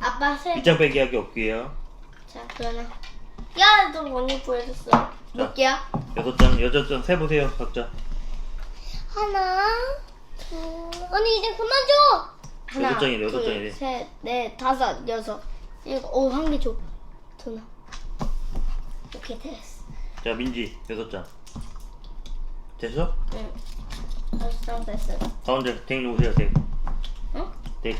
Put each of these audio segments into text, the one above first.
아빠 세. 밑장 빼기 하기 없게요. 자, 그러면. 야, 너 많이 보여줬어. 몇 개야? 여섯 장, 여덟 장 세 보세요, 각자. 하나, 둘. 언니 이제 그만 줘. 하나, 여섯 장이래, 여섯 둘, 장이래. 셋, 넷, 다섯, 여섯, 일곱. 오, 한 개 줘. 더 나. 오케이, 됐어. 자, 민지, 여섯 장. 됐어? 응. 다섯 장 됐어. 가운데 덱 놓으세요, 덱. 응? 덱.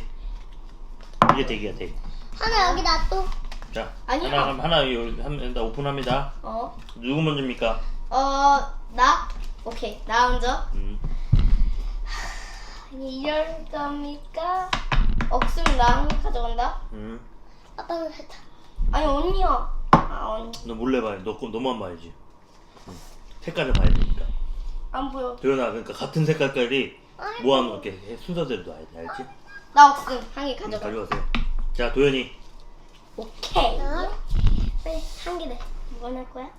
이제 덱이야, 덱. 하나 여기 놔둬. 자, 아니야. 하나, 하나, 하나, 여기 한, 나 오픈합니다. 어, 누구 먼저입니까? 어, 나? 오케이, 나 먼저. 음. 이럴 겁니까? 없으면 개 가져간다? 음. 아빠는 했다. 아니, 언니야. 아, 언니. 너 몰래 봐야 너, 거- 너만 봐야지. 음. 색깔을 봐야 되니까. 안 보여. 도현아, 그러니까 같은 색깔끼리 아이고. 모아놓을게. 해- 순서대로 놔야 돼, 알지? 나 없음. 한개 음, 가져가. 가져가세요. 자, 도현이. 오케이. 어? 네, 한 개네. 뭘할 거야?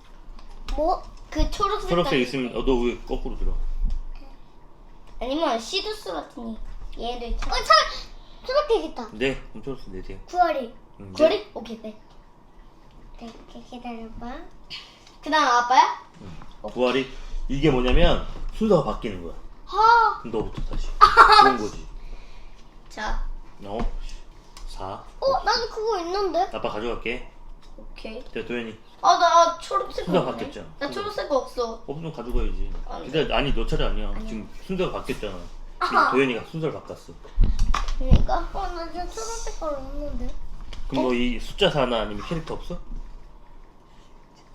뭐? 그 초록색. 초록색 있으면, 어, 너왜 거꾸로 들어? 아니면 시두스 같은 얘도 어, 있잖아. 차, 초록색 있다. 네, 그럼 초록색 내세요. 구월이. 음, 네. 거리? 오케이, 네. 네, 이렇게 기다려봐. 그 다음 아빠야? 부활이 이게 뭐냐면 순서가 바뀌는 거야. 하. 그럼 너부터 다시. 그런 거지. 자, 어? 4. 어, 나도 그거 있는데. 아빠 가져갈게. 오케이. 자, 도현이. 아, 나 초록색 순서 없네. 바뀌었잖아. 나 초록색 거 없어. 없으면 가져가야지. 안 기다려. 아니, 너 차례 아니야. 지금 순서가 바뀌었잖아. 아하. 도현이가 순서를 바꿨어. 그러니까. 어, 나 진짜 초록색 거 없는데. 그럼 너 이 숫자 4나 아니면 캐릭터 없어?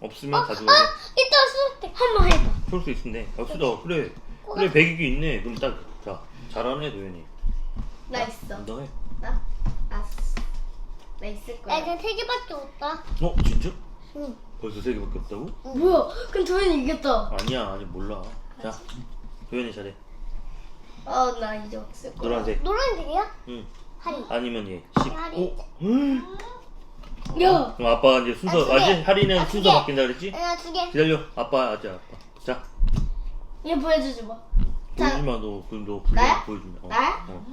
없으면 아, 가져가. 이따 초록색. 한번 해봐. 그럴 수 있는데. 없어. 그래. 그래, 100이 있네. 그럼 딱, 자, 잘하네, 도현이. 나 있어. 너 해. 나? 알았어. 나 있을 나 거야. 이제 세 개밖에 없다. 어, 진짜? 응. 벌써 3개밖에 없다고? 뭐야? 그럼 도현이 이겼다. 아니야, 아직 몰라. 자, 도현이 잘해. 아, 나 이제 없을 거야. 노란색. 노란색이야? 응. 하리. 아니면 얘. 10. 하리. 오. 야. 그럼 아빠가 이제 순서, 아, 두 개. 아, 두 순서 개. 바뀐다 그랬지? 하나 두 개. 기다려. 아빠, 아직 아빠. 자, 얘 보여주지 마. 자. 보여주지 마, 너. 그럼 너 불러, 나야? 보여주면. 어. 나야? 어.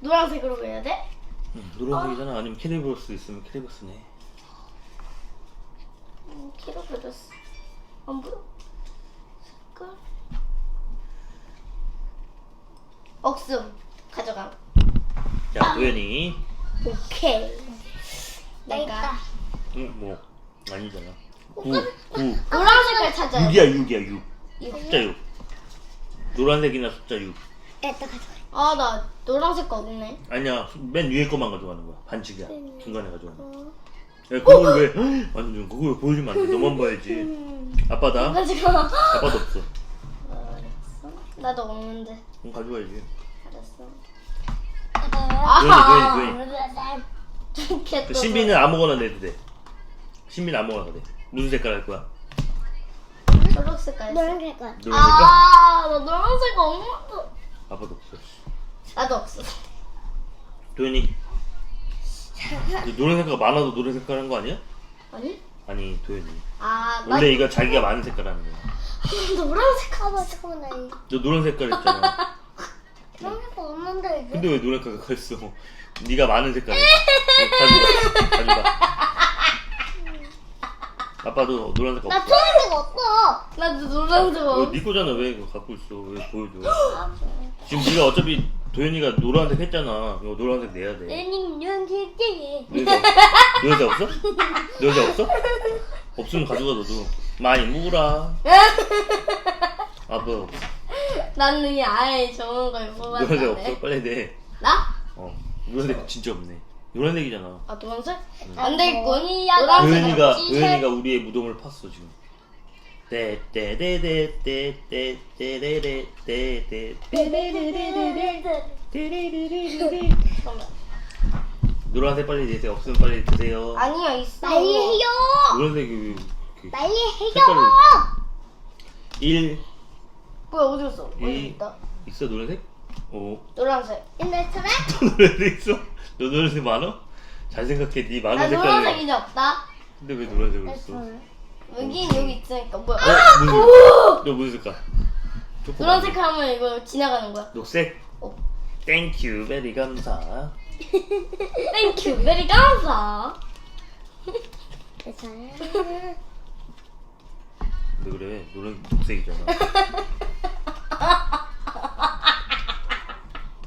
노란색으로 해야 돼? 응, 노란색이잖아. 아니면 캐리버스 있으면 캐리버스네. 음, 키로 그렸어. 안 보여? 색깔. 억슴. 가져가. 자, 도현이. 오케이. 내가 응, 뭐. 아니잖아. 9, 9. 노란 색깔 찾아야 돼. 6이야, 6이야, 6. 이거. 숫자 6. 노란색이나 숫자 6. 이따 가져가. 아, 나 노란색 거 없네. 아니야, 맨 위에 것만 가져가는 거야. 반칙이야. 음. 중간에 가져가는 거야. 어. 야, 그걸 왜, 완전, 그걸 왜 보여주면 안 돼. 너만 봐야지. 아빠다. 아빠도 없어. 알았어. 나도 없는데. 그럼 가져가야지. 알았어. 아. 도현이. 이렇게 그또 신비는 아무거나 내도 돼. 신비는 아무거나 돼. 무슨 색깔 할 거야? 초록 색깔. 있어. 노란색 거. 노란 색깔? 아, 나 노란색 없는데. 아빠도 없어. 나도 없어. 도현이. 너 노란 색깔 많아도 노란 색깔 한 거 아니야? 아니? 아니, 도현이. 아, 나 원래 이거 자기가 많은 색깔 하는 거야. 노란색. 잠깐만 잠깐만 나 이거. 너 노란 색깔 있잖아. 노란색 거 없는데 이제. 근데 왜 노란 색깔 있어? 네가 많은 색깔. 가져가. 가져가. 아빠도 노란 색깔 나 없어. 초록색 없어. 나도 노란색 어, 없어. 네 거잖아. 왜 그거 갖고 있어? 왜 보여줘? 지금 네가 어차피 도현이가 노란색 했잖아. 이거 노란색 내야 돼. 노란색 띠. 노란색 노란색 없어? 노란색 없어? 없으면 가져가 너도. 많이 묵으라. 아빠 없어. 나는 아예 좋은 걸 노란색 없어? 뽑았는데. 빨리 내. 나? 어. 노란색 진짜 없네. 노란색이잖아. 아 노란색? 안 되겠군. 뭐야, 노란색 도현이가. 도현이가 우리의 무덤을 팠어 지금. 노란색 빨리 내세요. 없으면 빨리 드세요. 날리해요. 노란색이 왜 이렇게 날리해요. 색깔을 1 뭐야 어디 갔어? 어디 이- 있다. 있어 노란색? 오 노란색. 옛날 차례? 또 노란색 있어? 너 노란색 많아? 잘 생각해 네 많은 나 색깔을 노란색 이제 없다. 근데 왜 노란색을 했어? 여긴 여기 있으니까 뭐야? 어? 무슨 너 무슨 색깔? 초코 노란색 하면 이거 지나가는 거야. 녹색? 어. 땡큐 베리 감사 땡큐 베리 감사 괜찮아요. 왜 그래? 노란 녹색이잖아.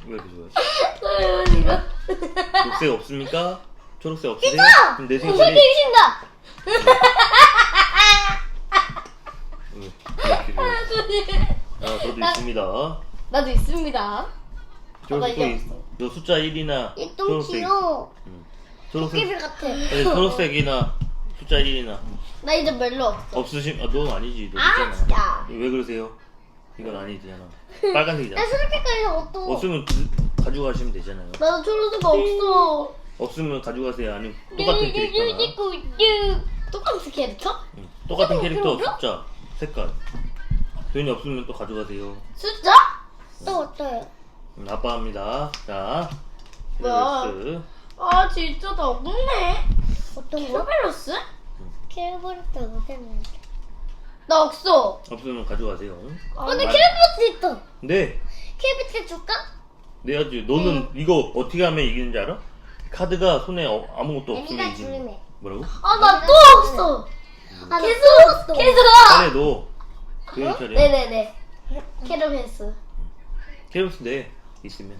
왜 이렇게 좋아해? 소연이가 녹색 없습니까? 초록색 없으세요? 그럼 내 생일이 신다. 왜 이렇게 좋 아 저도 있습니다. 나도 있습니다 초록색 이게 있- 너 숫자 1이나 이 똥 초록색 귀여워. 응. 초록색 같아. 아니, 초록색이나 숫자 1이나 나 이제 멜로 없어 없으심 아넌 아니지 너 아, 있잖아. 진짜. 왜 그러세요? 이건 아니잖아. 빨간색이잖아. 나 수록색깔이 어떤? 없으면 그- 가져가시면 되잖아요. 나도 초록색 없어 없으면 가져가세요. 아니면 똑같은 캐릭터나. 똑같은. 똑같은 캐릭터 숫자 색깔. 돈이 없으면 또 가져가세요. 숫자? 또 어때요? 음, 아빠입니다. 자, 뭐야? 스아 진짜 나 없네 어떤 거? 캐러멜로스? 캐버렸다 못했는데. 나 없어 없으면 가져가세요. 아, 근데 아. 캐버스 있다. 네, 캐비트 줄까? 내야지. 너는 이거 어떻게 하면 이기는지 알아? 카드가 손에 어- 아무것도 없으면 애니가 이기는. 줄이네. 뭐라고? 아 나 또 없어 아, 계속 또 계속 차례 너. 도현 차례. 네네네 캐러멜스 캐럿인데 있으면.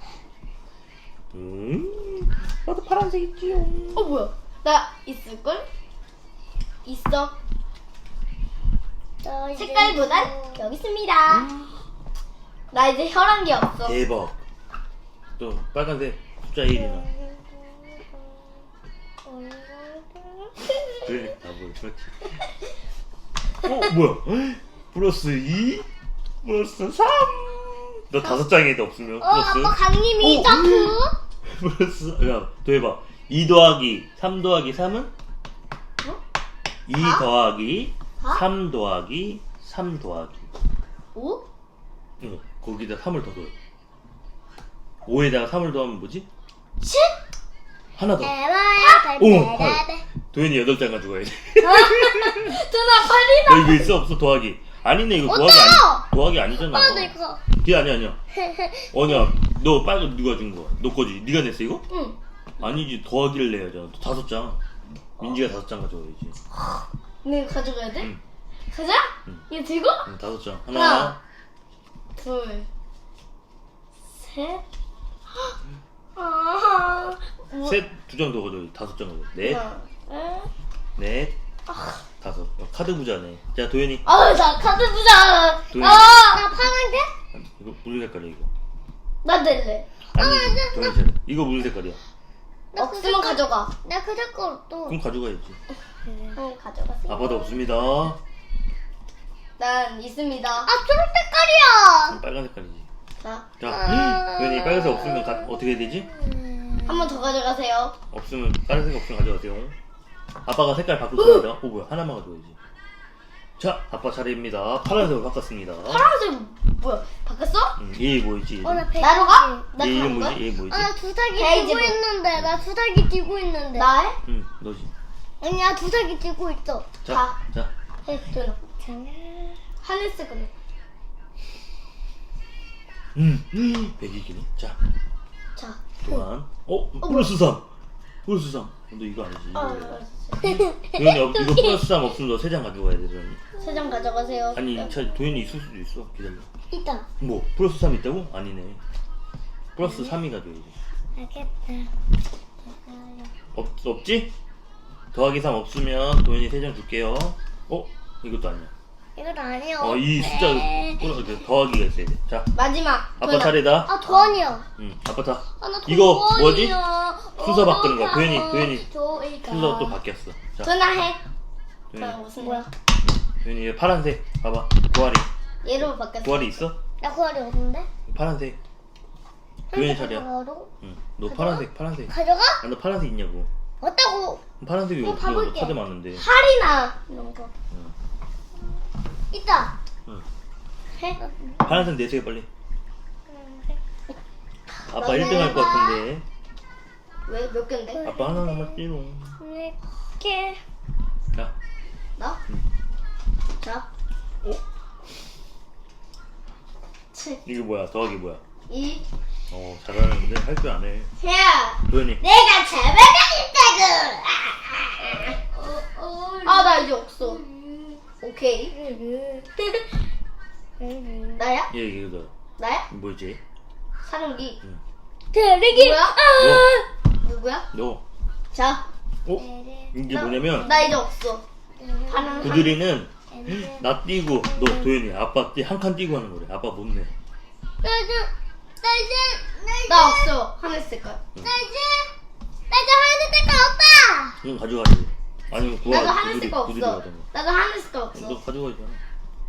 음, 나도 파란색 있지요. 어 뭐야 나 있을걸? 있어 저 이제 색깔보단 여기 있습니다 나 이제 혈한 게 없어 대박. 또 빨간색 숫자 1이나. 그래, 아 뭐, 그렇지. 어, 뭐야? 플러스 2? 플러스 3? 너 다섯 장에도 없으면 어, 플러스? 아빠 강림이 어, 점프. 플러스, 야, 더 해봐. 2 더하기 3 더하기 3은? 어? 2 더하기 사? 3 더하기 3 더하기. 오? 응, 거기다 3을 더 더해. 5에다가 3을 더하면 뭐지? 10? 하나 더. 에바야 오, 달달달달. 도현이 8장 가져가야지. 누나 빨리 너 이거 있어 없어 더하기 아니네 이거 어때요? 아니 더하기 아니잖아 아, 나 이거. 뒤 아니야 아니야 아니야 너 빨간 누가 준 거야 너 거지 네가 냈어 이거 응 아니지 더하기를 내야잖아 다섯 장 민지가 다섯 장 가져가야지 내가 가져가야 돼? 응. 가자? 응. 이거 들고? 응, 다섯 장 하나, 하나. 둘, 셋. 아, 뭐- 셋두 장 더 가져가야지 다섯 장 가져가 넷 하나, 에? 넷, 다섯 어, 카드 부자네 자 도현이 아, 나 카드 부자. 둘. 아, 나 파란색? 이거 무슨 색깔이야 이거 나 낼래. 아니지 도현이 차례 이거 무슨 색깔이야 나그 없으면 가져가. 나그 색깔 또. 그럼 가져가야지 응, 가져가세요. 아빠도 없습니다 난 있습니다. 아 초록 색깔이야. 빨간 색깔이지 자, 자 아. 도현이 빨간색 없으면 가, 어떻게 해야 되지? 한 번 더 가져가세요. 없으면 색깔 없으면 가져가세요. 아빠가 색깔 바꿀 겁니다. 어 뭐야 하나만 가져야지. 자 아빠 차례입니다. 파란색으로 바꿨습니다. 파란색 뭐야? 바꿨어? 음, 얘 뭐였지? 어, 나 배. 나로 가? 나 얘 이름 가는 거야? 뭐지? 얘 뭐지? 아, 나 두사기 베이지 뭐. 있는데. 나 두사기 들고 있는데. 나 해? 응 너지. 아니야, 두사기 들고 있어. 자, 가. 자. 해, 도현아. 하늘색으로. 음, 백이기네. 자, 자. 동안. 어, 플러스 3. 플러스 3. 너 이거 아니지? 아, 도현이 없- 이거 플러스 3 없으면 너 세 장 가져가야 돼, 도현이. 세장 가져가세요. 아니, 차, 도현이 있을 수도 있어. 기다려. 있다. 뭐, 플러스 3 있다고? 아니네. 플러스 3이 가져야지. 알겠다. 없, 없지? 더하기 3 없으면 도현이 세 장 줄게요. 어? 이것도 아니야. 이건 아니야. 어, 이 숫자 네. 더하기가 있어야 돼. 자, 마지막. 아빠. 차례다. 아, 도안이야. 응, 아빠 차. 아, 나 이거 뭐지? 도안이야. 순서 바꾸는 거야. 어, 도현이, 어, 도현이. 도이가. 순서 또 바뀌었어. 자, 도현아 해. 자, 도현이. 무슨 뭐야? 도현이 얘 파란색. 봐봐. 구아리. 얘로 바뀌었어. 구아리 있어? 나 구아리 없는데? 파란색. 도현이 차례야. 바로 응. 너? 파란색, 파란색. 가져가? 아, 너 파란색 있냐고. 어따고? 파란색이 어, 없어. 봐볼게. 카드 많은데. 할이나 이런 거. 있다. 응. 해. 파란색 내세요 빨리. 아빠 너네 1등 할 것 해봐. 같은데. 왜 몇 개인데? 아빠 하나 남았지롱. 이렇게. 자, 나? 자. 어? 칠, 이게 뭐야? 더하기 뭐야? 이, 어 잘하는데 할 줄 아네. 야, 도현이. 내가 잡아가겠다고. 아, 나 이제 없어. 오케이. 나야? 얘 이거 나야? 뭐지? 사령기. 드래기. 뭐야? 너, 누구야? 너. 자, 어? 이게 뭐냐면 나 이제 없어. 하는 구들이는 나 뛰고 너 도현이 아빠 뛰 한 칸 뛰고 하는 거래. 아빠 못 내. 나 이제 나 이제 나 없어. 하늘 색깔. 나 이제 나 이제 하얀 색깔 없다. 이건 가져가지. 아니면 구하 나도 하늘 색깔 구들이 없어. 나도 하늘 색깔 너 없어. 가져가지.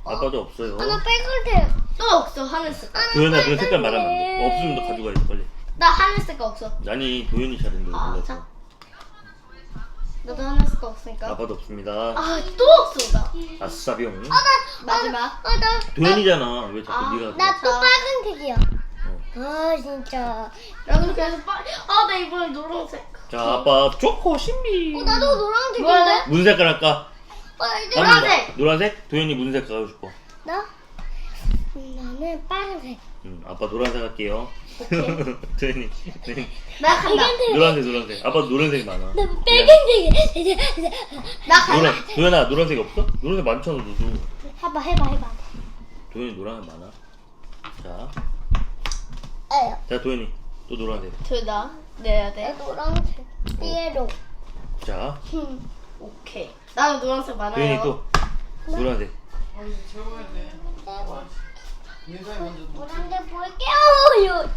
아빠도 없어요. 아, 나 빨간색. 또 없어. 하늘 색깔. 도현아 그 색깔 말하면 안 돼. 없으면 너 가져가야지 빨리. 나 하늘 색깔 없어. 아니 도현이 차례인데 아, 골랐어. 자. 나도 하늘 색깔 없으니까. 아빠도 없습니다. 아, 또 없어. 나. 아싸비용. 마지막. 아, 나, 도현이잖아. 왜 자꾸 아, 네가 나또 자. 빨간색이야. 어. 아, 진짜. 나도 계속 빨리. 아, 나 이번에 노란색. 자 아빠 초코 신비. 어, 나도 노란색인데? 뭐야? 무슨 색깔 할까? 어, 이제 노란색. 뭐- 노란색? 도현이 무슨 색깔 하고 싶어? 나? 음, 나는 빨간색. 응, 아빠 노란색 할게요. 오케이. 도현이, 도현이 나 간다. 노란색 노란색. 아빠 노란색 많아. 나 빨간색이야. 나 간다. 노란 도현아 노란색 없어? 노란색 많잖아 너도. 해봐, 해봐, 해봐. 도현이 노란색 많아. 자, 에요. 자 도현이 또 노란색. 둘다 내야 나 돼. 노란색. 삐에로. 자, 오케이. 나도 노란색 많아요. 도현이 또 노란색. 노란색 볼게요.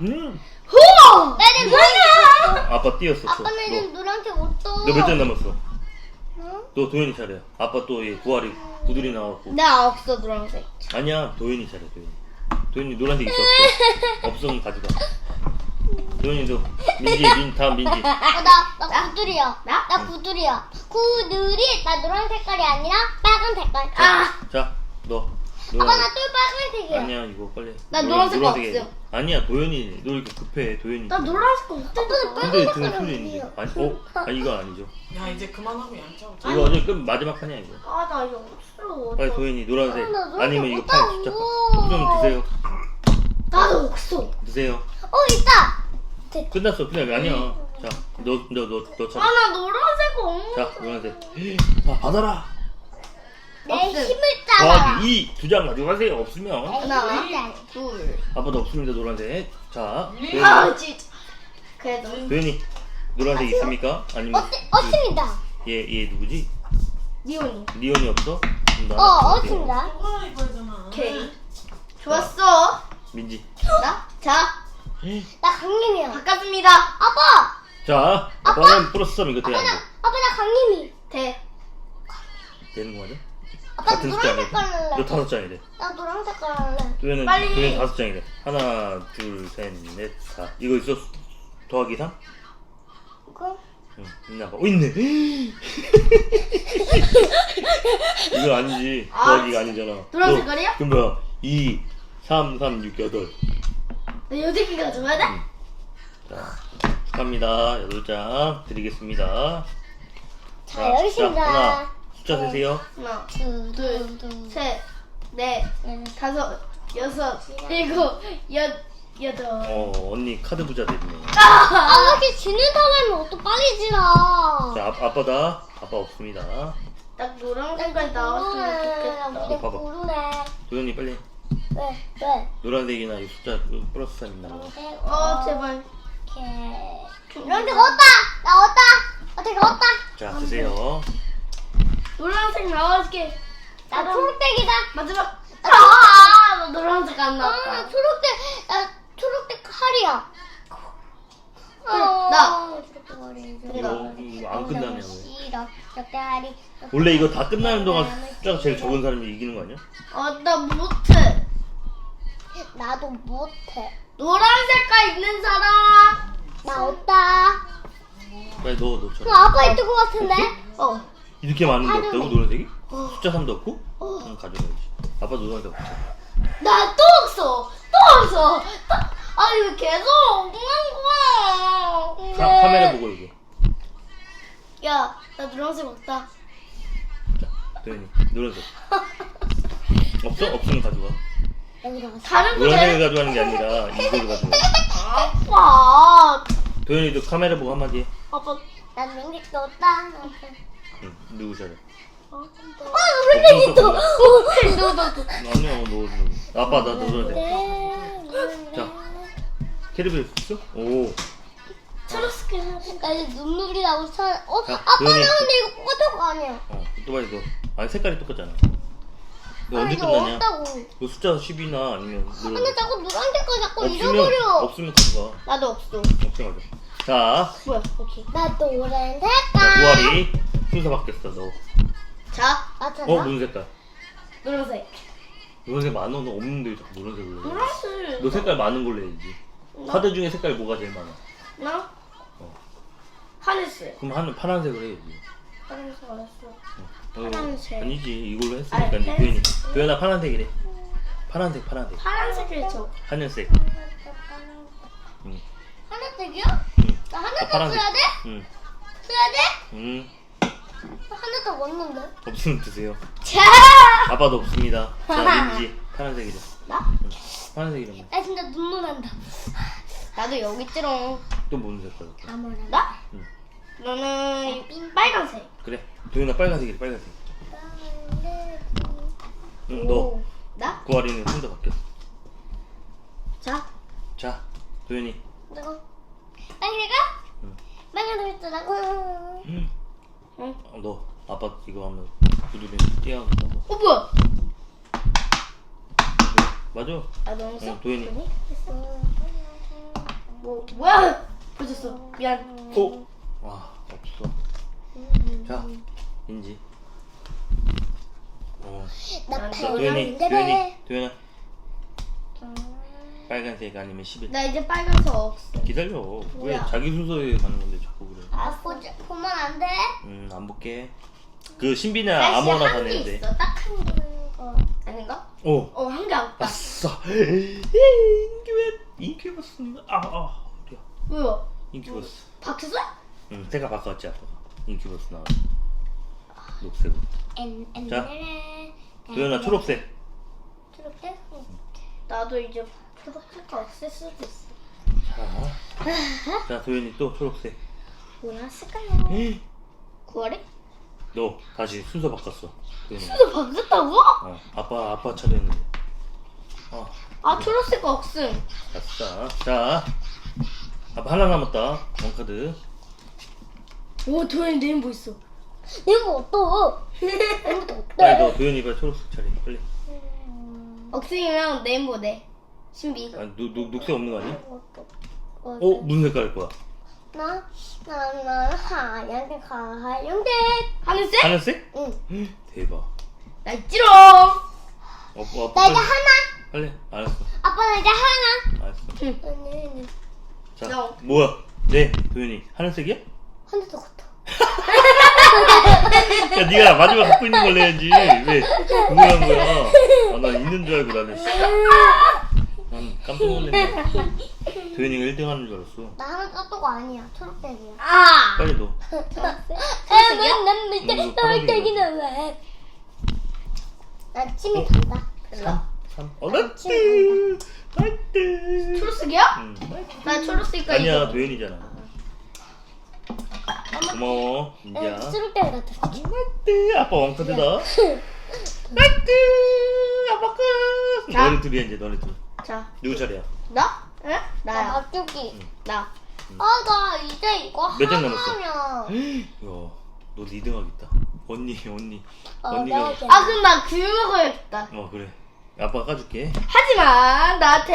음, 우와! 나 이제 노란색. 아빠 뛰었어. 또. 아빠 나 이제 너, 노란색 옷도. 너몇 점 남았어? 응? 또 도현이 차례야. 아빠 또 얘 구아리 구들이 나왔고. 나 없어 노란색. 아니야 도현이 차례 도현이. 도현이 노란색 있어 없어? 없으면 가져가. 도현이도 민지 민 다음 민지. 어, 나, 나 구두리야. 나? 나 구두리야. 구두리, 나 노란 색깔이 아니라 빨간 색깔. 아! 자, 너 아빠. 나 또 빨간색이야. 아니야 이거 빨리. 나 노란- 노란색 노란색이 없어. 아니야 도현이 너 이렇게 급해 도현이. 나 노란색 없어. 아빠는 근데 등에 빨간색은 풀이 있는데. 아니에요. 아니 어? 아니 이거 아니죠. 야 이제 그만하고 양치하고 자. 이거 어제 끝 마지막 판이야 이거. 아, 나 이거 없어. 빨리 도현이 노란색. 아, 나 노란색 아니면 이거 못판 숫자 따고. 좀 드세요. 나도 없어. 드세요. 어, 있다. 끝났어 그냥 아니야. 자, 너너 너너 아, 차. 나 노란색 없는 자 노란색. 자 받아라. 내 없음. 힘을 따라. 더하기 이두 장 가져가세요. 없으면 하나, 둘. 아빠도 없습니다 노란색. 자 아, 도현이, 진짜. 그래도. 도현이 노란색 있습니까? 아니면 어때, 어습니다. 얘얘 누구지? 니온이. 리온이 없어? 그럼 나 어, 하나 어습니다. 초콜릿 입어야잖아. 오케이. 좋았어. 민지. 나? 자, 나 강림이야. 바꿨습니다. 아빠! 자, 아빠는 플러스 3 이거 돼야 아빠, 돼. 나, 아빠, 나 강림이. 돼. 되는 거 맞아? 아빠, 같은 노란 숫자네. 색깔 너 할래. 다섯 장이래. 나 노란 색깔 할래. 도현은 빨리. 도현 다섯 장이래. 하나, 둘, 셋, 넷, 다. 이거 있어? 더하기 3? 이거? 응, 있나 봐. 어, 있네. 이거 아니지. 아, 더하기가 아니잖아. 노란 너, 색깔이야? 그럼 뭐야? 2, 3, 3, 6, 8. 나개 가져가야 돼? 자, 축하합니다. 여덟 장 드리겠습니다. 자, 여기 있습니다. 하나, 숫자 세세요. 하나, 둘, 둘, 둘, 셋, 넷, 넷. 다섯, 여섯, 일곱, 여, 여덟. 어, 언니 카드 부자 됐네. 아, 왜 이렇게 지는 사람이 옷도 빨리 지나. 자, 아, 아빠다. 아빠 없습니다. 딱 노란 색깔 나왔으면 좋겠다. 우리 봐봐. 고르네. 도현이 빨리 왜? 왜? 노란색이나 이 숫자 그 플러스 3 있나 봐. 어, 제발. 이렇게. 노란색 얻다! 나 얻다! 어떻게 얻다? 자, 드세요. 노란색 나와줄게. 나 초록색이다. 마지막. 아, 나 노란색 안 아, 나 나왔다. 초록색, 나 초록색 칼이야. 나. 초록색 칼이. 이거, 이거 안 끝나네. 왜. 싫어. 적대하리. 원래 이거 다 끝나는 동안 숫자가 제일 적은 사람이 이기는 거 아니야? 어, 나 못해. 나도 못해. 노란 색깔 있는 사람. 나 얻다. 빨리 넣어, 넣어. 그럼 아빠 있을 것 같은데? 어. 이렇게 많은데 하루네. 없다고 노란색이? 숫자 3도 없고? 응, 가져가야지. 아빠 노란색 없자. 나 또 없어. 또 없어. 또... 아, 이거 계속 없는 거야. 카, 카메라 보고 이거. 야, 나 노란색 없다. 자, 도현이 노란색. 없어? 없으면 가져가. 다른 거 노란색을 돼? 가져가는 게 아니라 이걸 가져가. 아빠. 도현이도 카메라 보고 한마디 해. 아빠. 난 생각도 없다. 응, 누구 잘해? 어, 팬이 또. 너, 너, 너. 아니야, 너, 너. 아빠, 나 노래야 돼. 네. 자. 캐리벨 있어? 오. 초록색 하나. 나 이제 눈물이 나고 차. 어, 자, 아빠 나 도현이. 근데 이거 똑같은 거 아니야? 어, 또 봐야 너. 아니, 색깔이 똑같잖아. 너아 언제 이거 끝나냐? 없다고. 너 숫자 10이나 아니면 근데 노래. 자꾸 노란색 거 자꾸 잃어버려. 없으면 가져가. 나도 없어. 가져가. 자, 뭐야? 오케이. 나 노란 자, 색깔. 부활이 순서 바뀌었어, 너. 자, 맞잖아. 어, 무슨 색깔? 노란색. 노란색 많아? 너 없는데 왜 자꾸 노란색을 해? 노란색. 너 색깔 많은 걸로 해야지. 카드 중에 색깔 뭐가 제일 많아? 나? 어. 하늘색. 그럼 하는 파란색을 해야지. 하늘색 알았어. 어, 파란색. 아니지 이걸로 했으니까 아니, 이제 도현이 도현아 파란색이래. 파란색 파란색. 파란색을 줘. 하늘색. 응. 하늘색이야? 응. 나 아, 하늘색 파란색. 써야 돼? 응. 써야 돼? 응. 나 하늘색 왔는데. 없으면 드세요. 자! 아빠도 없습니다. 자 민지 파란색이래. 나? 응. 파란색이래. 나 진짜 눈물 난다. 나도 여기 있지롱. 또 무슨 색깔? 아무나. 나? 응. 너는 이 빨간색. 그래. 도현아 빨간색이래 빨간색. 응, 너 오. 나? 구아리는 혼자 바뀌었어. 자. 자 도현이. 내가 빨개가? 응. 빨간색 했더라고. 응. 응. 어, 너 아빠 이거 하면 구두리 뛰어간다고. 어, 뭐야? 맞아. 아, 너무 써? 응, 도현이. 뭐, 뭐야? 보셨어. 미안. 오. 와 없어. 자 민지. 어. 나 도현이, 도현이, 도현아. 빨간색 아니면 11. 나 이제 빨간색 없어. 기다려. 왜 뭐야? 자기 순서에 가는 건데 자꾸 그래? 아 보자 보면 안 돼? 음, 안 볼게. 그 신비나 아무거나 한개 가는데. 있어. 딱 한 개. 어. 아닌가? 오. 어, 한 개 없다. 아싸. 인큐베 인큐버스. 아, 아. 어디야? 뭐야? 인큐버스. 바뀌었어? 응, 색깔 바꿨지 아빠가. 인큐버스 나왔어. 녹색으로. 엔, 엔, 자. 엔, 도현아 엔. 초록색. 초록색? 응. 나도 이제 초록색 없앨 수도 있어. 자. 자, 도현이 또 초록색. 보라색깔요. 구월에? 너 다시 순서 바꿨어. 도현이. 또 바뀌었다고? 어, 아빠 아빠 차례했는데. 어, 아, 초록색 없음. 아싸. 자, 아빠 하나 남았다. 원카드. 오, 도현이 네임 뭐 있어? 이거 어떠? 이거 어때? 빨리 너 도현이 빨리 초록색 차례. 빨리. 없으면 네임 보 내. 신비. 아, 녹, 녹, 녹색 없는 거 아니야? 어떠? 어, 무슨 색깔 할 거야? 나, 나, 나 하얀색, 하얀색. 하늘색? 하늘색? 응. 대박. 나 있지롱. 어, 어, 아빠 나 이제 빨리. 하나. 빨리. 알았어. 아빠 나 이제 하나. 알았어. 아니, 아니. 자, 너. 뭐야? 네, 도현이 하늘색이야? 하늘색 같아. 야, 네가 마지막 갖고 있는 걸 내야지. 왜 그거 한 거야? 아, 난 있는 줄 알고 나는. 씨. 난 깜짝 놀랐네. 도현이가 1등 하는 줄 알았어. 나 하나 떴던 거 아니야. 초록색이야. 아. 빨리 너. 에, 난 밑에 음, 파란색이야. 초록색이는 왜? 나 침이 간다. 3, 3. 어, 나이스! 나이스! 초록색이야? 응. 나 초록색깔 아니야, 이거. 도현이잖아. 고마워, 에, 민지야. 초록색 같아. 나이스! 아빠 왕카드다. 나이스! 아빠 끝! 자. 너네 둘이야, 이제 너네 둘. 자, 누구 차례야? 나? 응? 나 나야. 맛주기. 나. 아, 나 이제 이거 음. 몇장 남았어? 하나면. 야, 너 2등 하겠다. 언니, 언니. 어, 언니가. 나 아, 그럼 나 귤 먹어야겠다. 어, 그래. 아빠가 까줄게. 하지만 나한테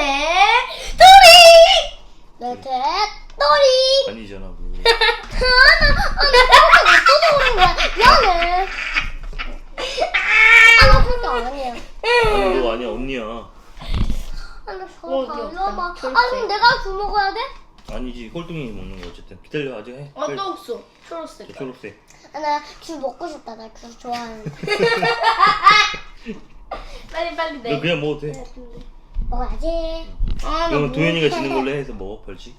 또리! 내 대떨이. 아니잖아, 그. 하나, 아, 나 그런 거야. 미안해. 아, 나 그런 거 아니야. 아니, 너 아니야, 언니야. 아, 나 어, 저거 귀엽다. 달려봐. 아. 그럼 내가 귤 먹어야 돼? 아니지, 꼴등이 먹는 거, 어쨌든. 기다려, 아직 해. 어, 빨리. 또 없어. 초록색. 저 초록색. 아, 나귤 먹고 싶다. 나귤 좋아하는데. 빨리 빨리 너 내. 그냥 먹어도 돼. 먹어야지. 아, 그럼 도현이가 지는 걸로 해서 먹어 벌칙.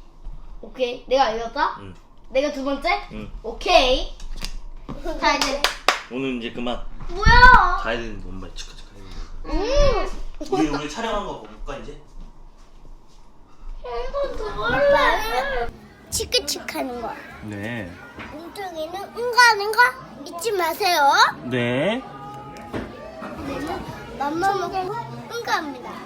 오케이. 내가 이겼다? 응. 내가 두 번째? 응. 오케이. 자, 이제. 오늘 이제 그만 뭐야? 가야 되는 엄마 치카 치카 음. 우리 오늘 촬영한 거못 가, 이제? 한번 더 볼래? 치크치크하는 거. 네. 엉덩이는 응가하는 거 잊지 마세요. 네. 맘마 먹고 응가합니다.